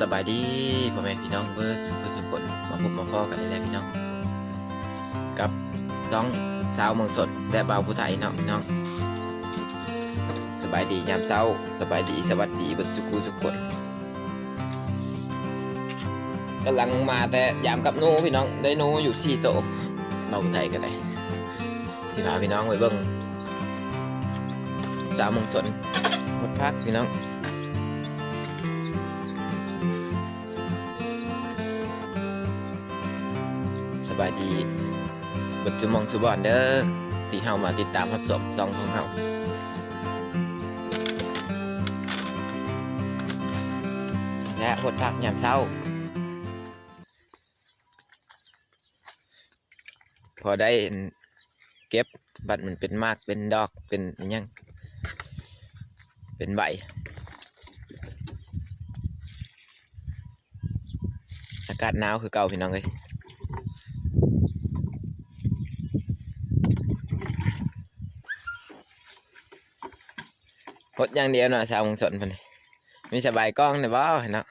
สบายดีพ่อแม่พี่น้องเบิร์ดสุขสุขคนมาพบมาพ่อกันนี่แหละพี่น้อง กับสองสาวเมืองสดและบ่าวผู้ไทยเนาะพี่น้องสบายดียามเช้าสบายดีสวัสดีเบิร์ดสุขสุขคนกำลังมาแต่ยามกับนูพี่น้องได้นูอยู่สี่โตบ่าวผู้ไทยกันเลยที่พาพี่น้องไปเบิ่งสาวเมืองสนหดพักพี่น้อง บายดีบทสมองสุบอนเด้อที่เฮามาติดตามรับชมซองของเฮาและหดพักยามเช้า พอได้เก็บบัตรมันเป็นมากเป็นดอกเป็นอยังเป็นใบอากาศหนาวคือเก่าพี่น้องเลย หดอย่างเดียวเนาะสาวมงสนเพิ่นนี่มีสบายกล้องเนี่ยบ่เนาะ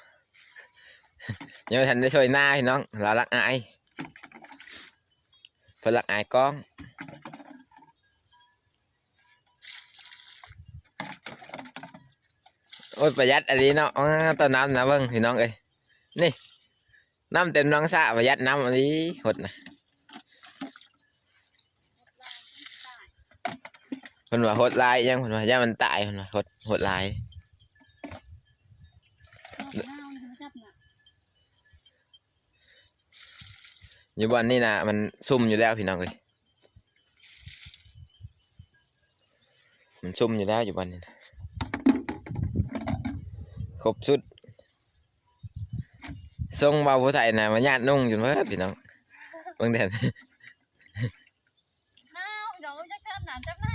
ยังไม่ทันได้ช่วยหน้าพี่น้องเรารักอายเพิ่นรักอายกล้องโอ้ยประหยัดอันนี้เนาะอ้าต้นน้ำนะเบิ่งพี่น้องเอ้ยนี่น้ำเต็มน้องสระประหยัดน้ำอันนี้หดนะ พิ่นว่าหดลายยังเพิ่นว่าย่ามันตายเพิ่นว่าหดหดลายอยู่บ้านนี่นะมันซุ่มอยู่แล้วพี่น้องเอ้ยมันซุ่มอยู่แล้วอยู่บ้านนี่นะครบสุดทรงเบาผู้ไทยนะมาญาตินุ่งอยู่เมื่อพี่น้องบิ่งเด่น น้าวเดี๋ยวจะทำหนามจับไหน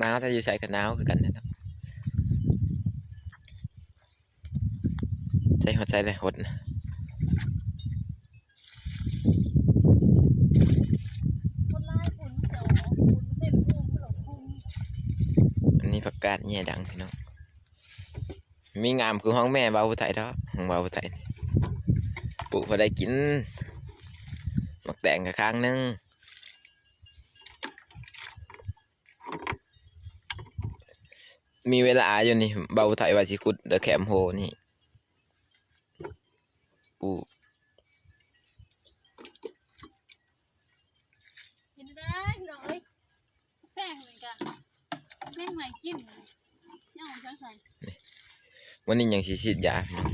หนาวถ้าอยู่ใส่กับหนาวคือกันนะครับใส่หัวใจเลยหดนะคนไล่ฝุ่นเสียวฝุ่นเต็มหลงภูมิอันนี้ผักกาดแย่ดังพี่น้องมีงามคือห้องแม่บาผู้ไทยเนาะห้องบาผู้ไทยปลูกพอได้กิน มักแต่งกับข้างนึง มีเวลาอยู่นี่เบาไทยว่าสิขุดเดอะแคมโฮนี่ปลูกกินได้พี่น้องเอ้ยแป้งเลยกันแป้งใหม่กินย่างของฉันใส่วันนี้ยังสิฉีดยาพี่น้อง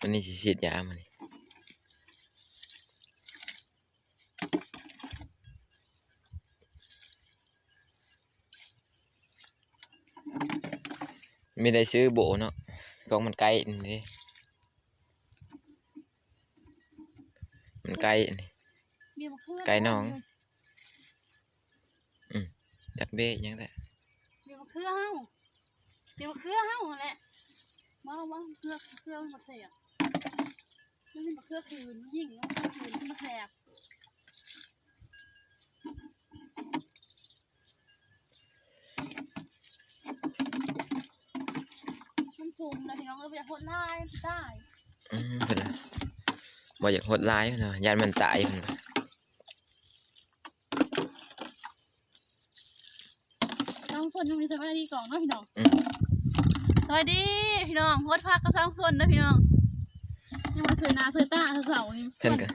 วันนี้สิฉีดยามานี่ ไม่ได้ซื้อโบเนาะกองมันไกลนี่มันไกลนี่ไก่น้องอืมจักเบ้ยังแต่มีมะเขือเฮามีมะเขือเฮาหั่นแหละมาเอามาเขือเขือมันมาเสียบมันมีมะเขือคืนยิ่งมะเขือคืนมันมาแสบ มันสูงนะพี่น้องเอ้ยอย่าโหดร้ายได้อืมเพิ่นน่ะบ่อยากโหดร้ายเพิ่นว่ายานมันตายเพิ่นว่าช่องส่วนยังมีสวัสดีก่อนเนาะพี่น้องสวัสดีพี่น้องโคตรพักกับช่องส่วนนะพี่น้องยังมาเสยหนาเสยตาเสยเสานี่เพิ่นก็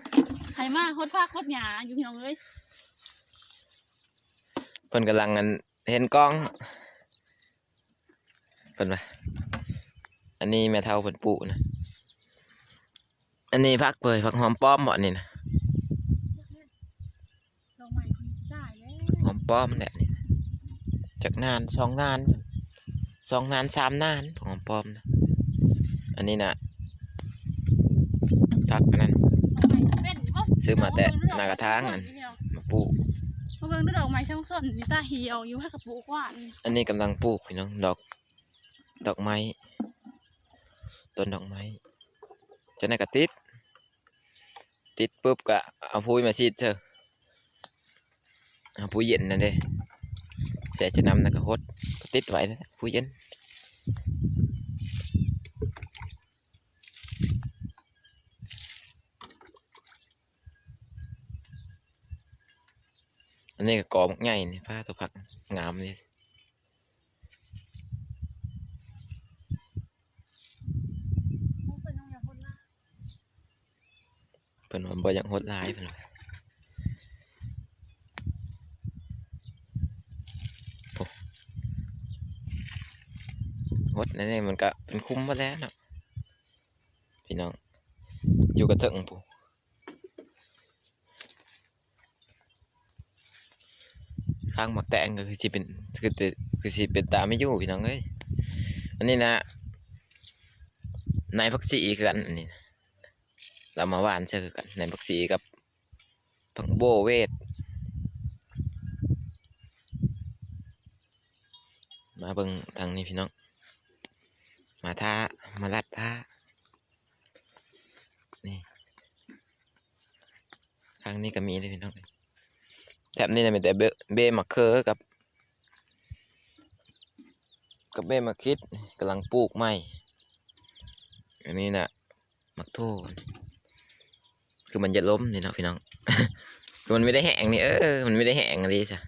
ไข่มากโคตรพักโคตรหยาอยู่พี่น้องเอ้ยเพิ่นกำลังอันเห็นกล้องเพิ่นว่า อันนี้แม่เฒ่าเพิ่นปลูกนะ อันนี้ผักเปยผักหอมป้อมบ่นี่นะลงใหม่คนสิได้แล้วหอมป้อมแหละนี่นะจักนานสองนานสองนานสามนานหอมป้อมนะอันนี้นะผักอันนั้นลงใหม่สิเป็นบ่ซื้อมาแต่หน้ากระถางนั่นมาปลูกมาเบิ่งด้วยดอกไม้ช่างส้นนี่ตาเหี่ยวอยู่ให้กับปลูกหวานอันนี้กำลังปลูกพี่น้องดอก ดอกไม้ ต้นดอกไม้จะไหนนก็ติด ติดปุ๊บก็เอาพุยมาซีดเถอะเอาผู้เย็นนั่นเด้เสียจะนำนะก็หดติดไว้นะผู้เย็นอันนี้ก็กอมักใหญ่นี่ผ้าตัวผักงามนี่ ต้องเป็นน้องอย่าพูดนะ เพิ่นว่าบ่อยากหดหลายเพิ่นว่าโหดนั่นเองมันก็เป็นคุ้มมาแล้วเนาะพี่น้อง อยู่กับเถิงผู้ข้างหมักแตงก็คือสิเป็นคือคือสิเป็นตาไม่อยู่พี่น้องเอ้ยอันนี้นะนายพักษีคือกันอันนี้นะ เรามาหวานเจอกันในบักซีกับผังโบเวทมาเบิ่งทางนี้พี่น้อง มาท่ามาลัดท่านี่ทางนี้ก็มีเลยพี่น้องแถบนี้นะมีแต่เบเบมักเคอกับ กับเบมักคิดกำลังปลูกใหม่อันนี้นะมักโท คือมันจะล้มนี่นะพี่น้อง คือมันไม่ได้แห้งนี่เออ มันไม่ได้แห้งอะไรจ้ะ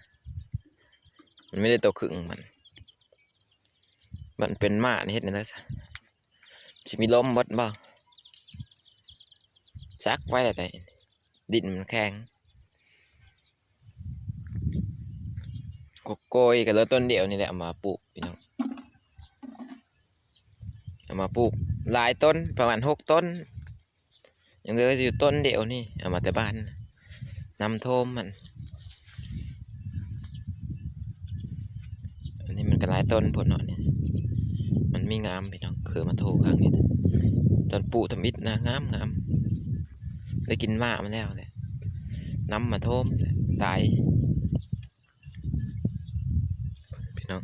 มันไม่ได้โตครึ่งมัน มันเป็นหมานี่เฮ็ดนี่นะจ้ะสิมีล้มบดบ่ซักไว้แต่ไหนดินมันแข็งกกโกยกับแล้วต้นเดียวนี่แหละมาปลูกพี่น้องเอามาปลูกหลายต้นประมาณหกต้น ยังเหลืออยู่ต้นเดียวนี่เอามาแต่บ้านนำโทมมัน อันนี้มันก็หลายต้นผลเนาะเนี่ย มันมีงามพี่น้องคือมาโทข้างนี้นะต้นปูทำอิฐนะงามงามได้กินมามาแล้วแหละน้ำมาโทมตายพี่น้อง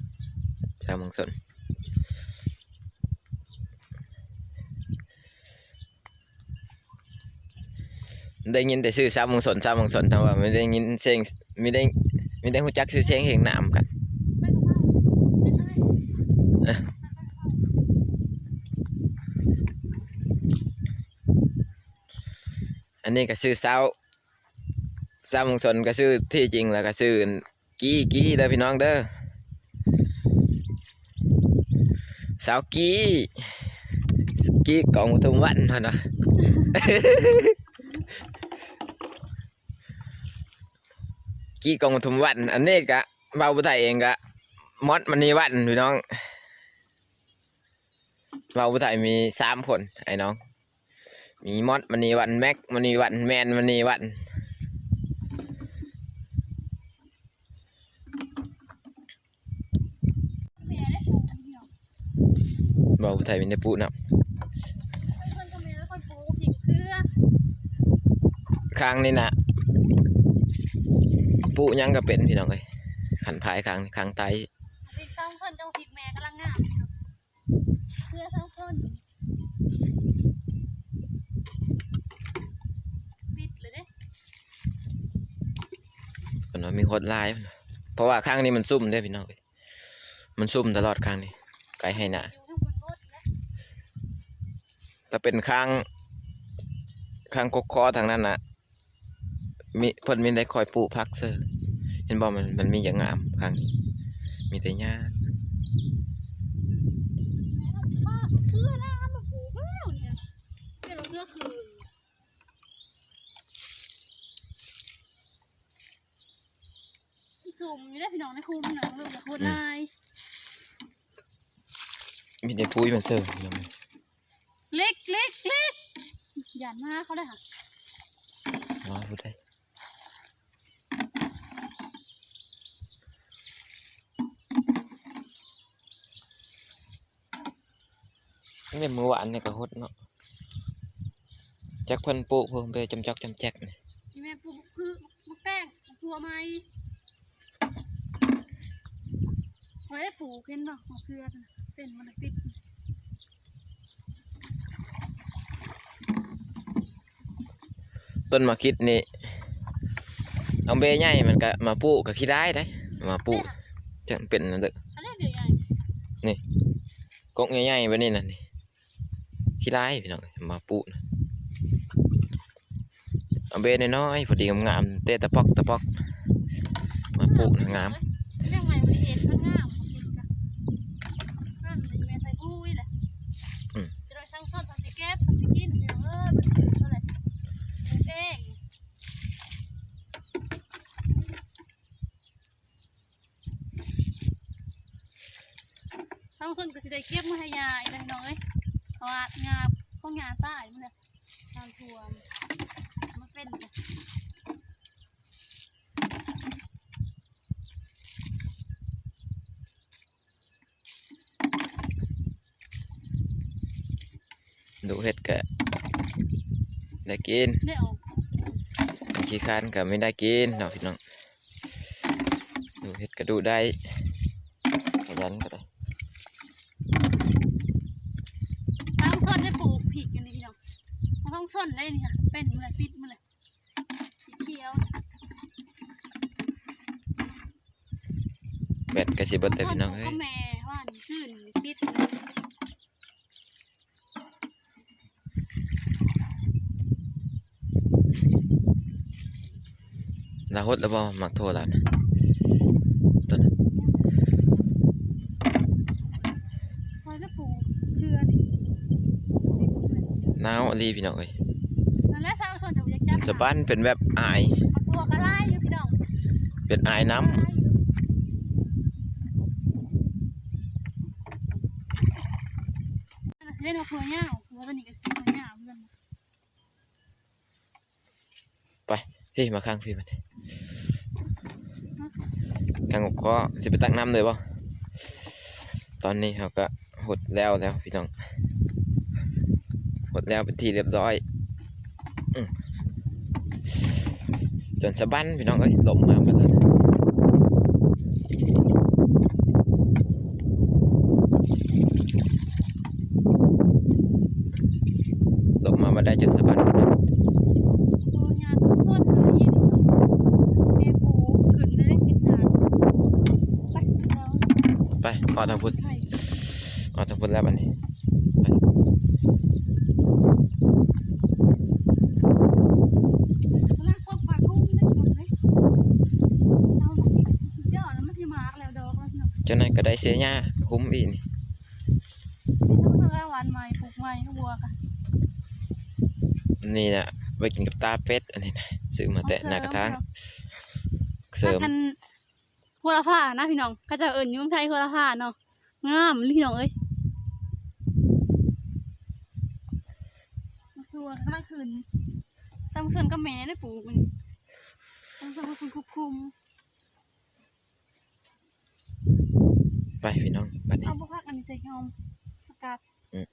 ชาวมังสน ได้ยินแต่ชื่อซามังสนซามังสนแต่ว่าไม่ได้ยินเสียงไม่ได้ไม่ได้รู้จักชื่อเสียงเพลงนามกันอันนี้ก็ชื่อซาวซามงสนก็ชื่อที่จริงแล้วก็ชื่อกี้กี้เด้อพี่น้องเด้อสาวกี้กี้กองทุมวันเท่านะ กี้กองปทุมวัน อันนี้ก็เบาบุไทยเองก็มอดมณีวันพี่น้องเบาบุไทยมีสามคนไอ้น้อง มีมอดมณีวันแม็กมณีวันแมนมณีวันแม่ได้ปลูกเหี่ยวเบาบุไทยมีในปูนับคนก็แม่แล้วคนปลูกพริกเครือข้างนี่นะ ปูหยังก็เป็นพี่น้องเอ้ยขันพายข้างข้างไตพริกต้องคนเจ้าพริกแม่กำลังงามเครือทั้งต้นปิดเลยเด้มันว่ามีโคตรลายมันเพราะว่าข้างนี้มันซุ่มเด้อพี่น้องเอ้ยมันซุ่มตลอดข้างนี้ไกลให้หนาอยู่ทั้งบนรถและถ้าเป็นข้างข้างกกคอทางนั้นนะ มีเพิ่นมีได้คอยปลูกพักเซอร์เห็นบ่มันมันมีอย่างงามข้งนี้มีแต่หญ้ากคือแล้วเอามาปลูกแล้วเนี่ยเดี๋ยวเราเครือคืนสุ่มอยู่ได้พี่น้องในคุมพี่น้องเริ่มจากโคตรลายมีแต่ปุ้ยมันเซอร์พี่น้องเล็กเล็กเล็กหยาดมากเขาเลยค่ะว้าพูดได้ นี่ยมือหวานเนี่ยก็ฮดเนาะจักเพิ่นปลูกเพิ่นไปจำจอกจำแจกนี่นี่แม่ปลูกคือมะแป้งตัวไม้ไว้ได้ปลูกเห็นเนาะมะเขือน่ะเป็นมันปิดต้นมะคิดนี่เอาเบใหญ่มันก็มาปลูกก็ขี้ได้ได้มาปลูกจังเป็นนั่นเด้ออันนี้เดี๋ยวใหญ่กกใหญ่ๆแบบนี้น่ะนี่ ขี้ได้พี่น้องมาปลูกนะเอาเบน้อยๆพอดีงามๆเตะตะปอกตะปอกมาปลูกนะงามเรื่องใหม่บริเห็นข้างงามมากินกันนั่นเลยแม่ใส่อุ้ยแหละจะได้ช่างซ่อนทำไปเก็บทำไปกินเดี๋ยวเออมันถึงเท่าไหร่เองทั้งคนก็สิได้เก็บมาให้ยายเลยน้องเอ้ย เพราะว่างาพวกงาใต้มันเนี่ยทางทัวมมันเป็นดูเห็ดก็ได้กินได้ออกขี้คร้านก็ไม่ได้กินเนาะพี่น้องดูเห็ดก็ดูได้ขยันก็ได้ ทางส้นได้ปลูกผิดกันนี่พี่น้อง ทางส้นได้นี่ค่ะ เป็นมันเลยติดมันเลยสีเขียวแบตก็สิเบิดแต่พี่น้องเอ้ก็ยแม่ว่านี่ชื่นติดลาหดแล้วบ่มักโทรแล้วนะตัวนั้น คอยได้ปลูกเครือนี่ หนาวอีหลีพี่น้องเอ้ยนั่นแหละทางส้นจะอยากจับสะบันเป็นแบบอายมันตัวกระไรอยู่พี่น้องเป็นอายน้ำเล่นเอาเพื่อเงาหัวกันนี่ก็สิเพื่อเงาเหมือนกันพี่มาข้างพี่มันกางกก็จะไปตักน้ำเลยบ่ตอนนี้เขาก็หดแล้วแล้วพี่น้อง หดแล้วเป็นที่เรียบร้อยอืมจนสะบันพี่น้องเอ้ยลมมาหมดแล้วนะลมมามาได้จนสะบันหมดแล้วตัวเงาตัวส้นหายนี่แม่ปลูกขึ้นได้กินนานไปเราไปออกทางพุทธไข่ออกทางพุทธแล้วบัดนี้ ลากพวกปลากุ้งได้กินไหมเอามาสิสุดยอดแล้วมันที่มาร์กแล้วดอกแล้วพี่น้อง เจ้านั้นก็ได้ เสียหญ้าคุ้มอีกนี่นี่ต้องเริ่มวันใหม่ปลูกใหม่ให้วัวกันนี่นะไปกินกับตาเป็ดอันนี้นะซื้อมาแต่หน้ากระทางเสริมกันหัวละผ้านะพี่น้องก็จะเอิญยุ่งไทยหัวละผ้าเนาะงามพี่น้องเอ้ยชัวร์ข้างคืนตั้งคืนก็แม่ได้ปลูกมันตั้งคืนก็คุณคุคุม ไปพี่น้องบัดนี้เอาพวกพักอันนี้ใส่หอมสกัดอืม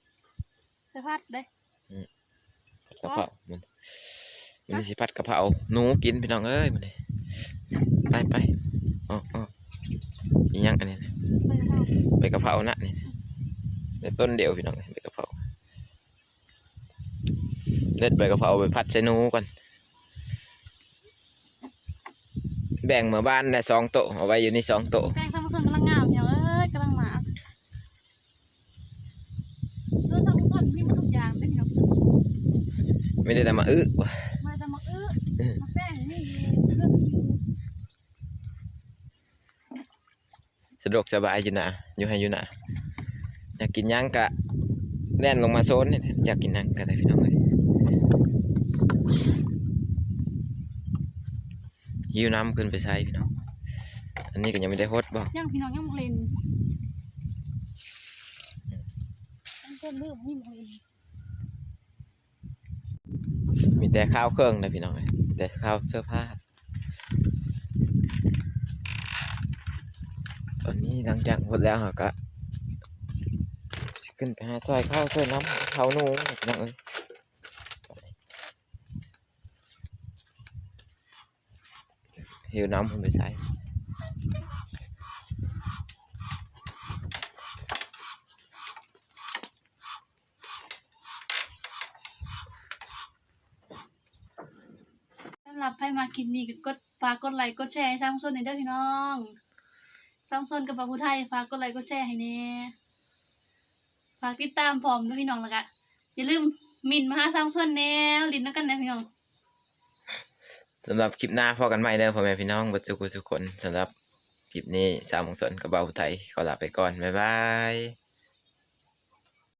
ใส่พัดได้กะเพรามันมันสิพัดกะเพราหนูกินพี่น้องเอ้ยมันนี่ไปไปอ๋ออ๋ออีหยังอันนี้นะใส่ข้าวใบกะเพรานะนี่ในต้นเดียวพี่น้องใบกะเพราเด็ดใบกะเพราไปพัดใส่หนูก่อน แบ่งมาบ้านได้สองโต๊ะเอาไว้อยู่นี่สองโต๊ะ แป้งตั้งคืนกำลังงามพี่น้องเอ้ยกำลังหมาเรื่องทั้งหมดมีหมดทุกอย่างเลยพี่น้อง ไม่ได้แต่มาอื้อมาจะมาอื้อมาแป้งนี่อยู่เรื่องที่อยู่สะดวกสบายอยู่นะอยู่ให้อยู่นะอยากกินหยังกะแล่นลงมาโซนนี่อยากกินหยังก็ได้พี่น้องเลยหิวน้ำขึ้นไปใช้พี่น้องอันนี้ก็ยังไม่ได้ฮดบ่ย่างพี่น้องย่างมะเร็งตั้งแต่เริ่มนี่มะเร็ง มี แต่ข้าวเครื่องนะพี่น้องมีแต่ข้าวเสื้อผ้าตอนนี้หลังจากหมดแล้วเราก็ขึ้นไปหาซอยข้าวซอยน้ำข้าวหนูพี่น้องเอ้ยหิวน้ำผมไปใส่ รับใครมาคลิปนี้ก็กดฝากกดไลค์กดแชร์ให้ซัมซุนในเด้อพี่น้องซัมซุนกับปาผู้ไทยฝากกดไลค์กดแชร์ให้แน่ฝากติดตามพร้อมด้วยพี่น้องแล้วก็อย่าลืมมินมาหาซัมซุนแน่ลิ้นนักกันนะพี่น้องสำหรับคลิปหน้าพอกันใหม่เด้อพ่อแม่พี่น้องบัดสุกุสุคนสำหรับคลิปนี้สาวมงสนกับเบาไทยขอลาไปก่อนบ๊ายบาย